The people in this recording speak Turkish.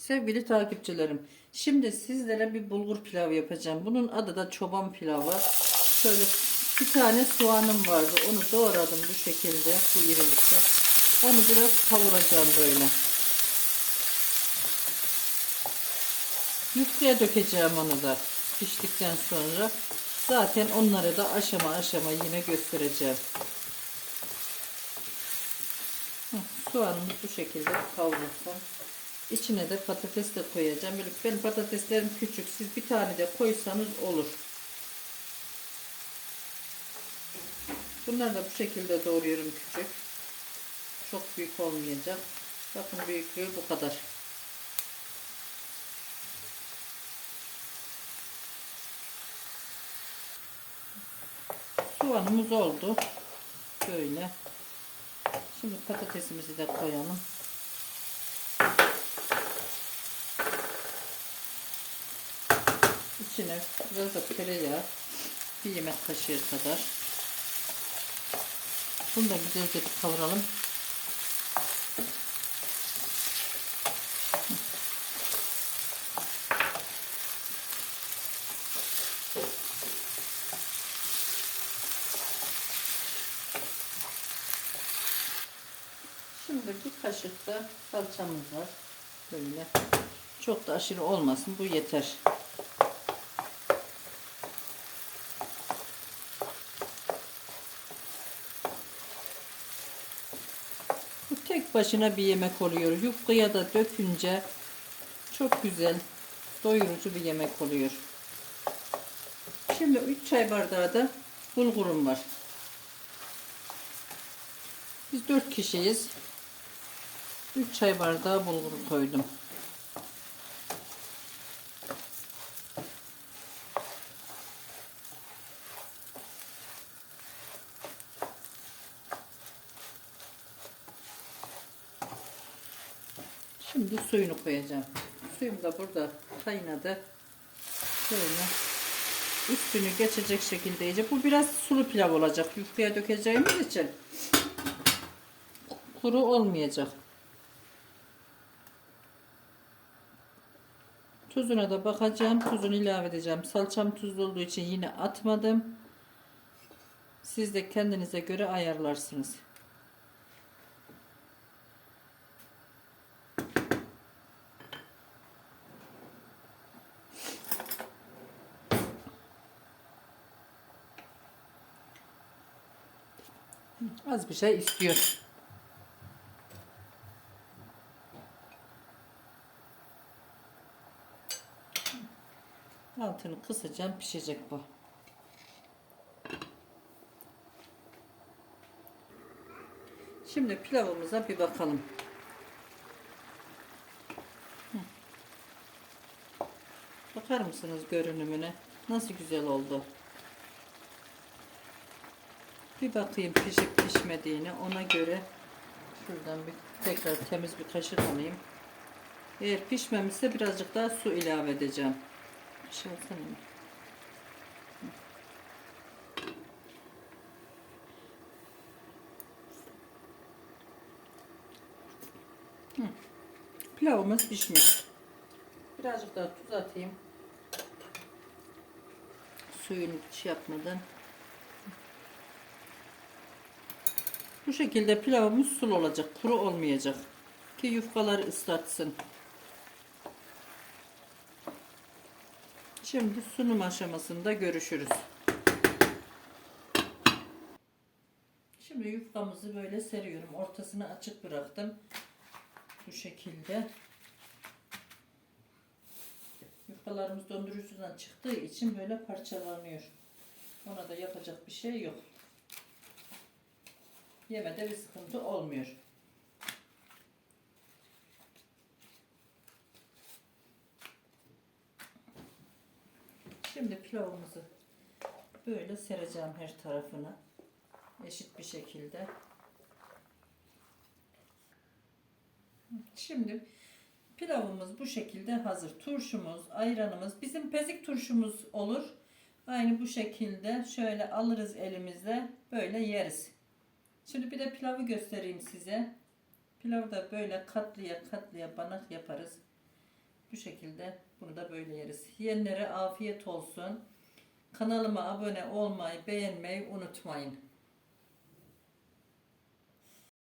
Sevgili takipçilerim, şimdi sizlere bir bulgur pilavı yapacağım. Bunun adı da çoban pilavı. Şöyle bir tane soğanım vardı. Onu doğradım bu şekilde, bu irilikte. Onu biraz kavuracağım böyle. Yufkaya dökeceğim onu da piştikten sonra. Zaten onları da aşama aşama yine göstereceğim. Soğanımız bu şekilde kavrulsun. İçine de patates de koyacağım. Böyle benim patateslerim küçük. Siz bir tane de koysanız olur. Bunları da bu şekilde doğruyorum küçük. Çok büyük olmayacak. Bakın büyüklüğü bu kadar. Soğanımız oldu. Böyle. Şimdi patatesimizi de koyalım. İçine biraz da tereyağı, bir yemek kaşığı kadar. Bunu da güzelce bir kavuralım. Şimdi bir kaşık da salçamız var. Böyle. Çok da aşırı olmasın. Bu yeter. Bu başına bir yemek oluyor. Yufkaya da dökünce çok güzel, doyurucu bir yemek oluyor. Şimdi 3 çay bardağı da bulgurum var. Biz 4 kişiyiz. 3 çay bardağı bulgur koydum. Şimdi suyunu koyacağım. Suyum da burada kaynadı. Şöyle üstünü geçecek şekilde iyice. Bu biraz sulu pilav olacak. Yufkaya dökeceğimiz için kuru olmayacak. Tuzuna da bakacağım. Tuzunu ilave edeceğim. Salçam tuzlu olduğu için yine atmadım. Siz de kendinize göre ayarlarsınız. Az bir şey istiyor. Altını kısacağım pişecek bu. Şimdi pilavımıza bir bakalım. Bakar mısınız görünümüne? Nasıl güzel oldu. Bir bakayım pişip pişmediğini ona göre şuradan bir tekrar temiz bir kaşık alayım. Eğer pişmemişse birazcık daha su ilave edeceğim. Alsana. Hı. Pilavımız pişmiş. Birazcık daha tuz atayım. Suyunu hiç yapmadan. Bu şekilde pilavımız sulu olacak. Kuru olmayacak. Ki yufkaları ıslatsın. Şimdi sunum aşamasında görüşürüz. Şimdi yufkamızı böyle seriyorum. Ortasını açık bıraktım. Bu şekilde. Yufkalarımız dondurucudan çıktığı için böyle parçalanıyor. Ona da yapacak bir şey yok. Yemede bir sıkıntı olmuyor. Şimdi pilavımızı böyle sereceğim her tarafına. Eşit bir şekilde. Şimdi pilavımız bu şekilde hazır. Turşumuz, ayranımız, bizim pezik turşumuz olur. Aynı bu şekilde şöyle alırız elimizle böyle yeriz. Şimdi bir de pilavı göstereyim size. Pilavı da böyle katlıya katlıya banak yaparız. Bu şekilde bunu da böyle yeriz. Yiyenlere afiyet olsun. Kanalıma abone olmayı, beğenmeyi unutmayın.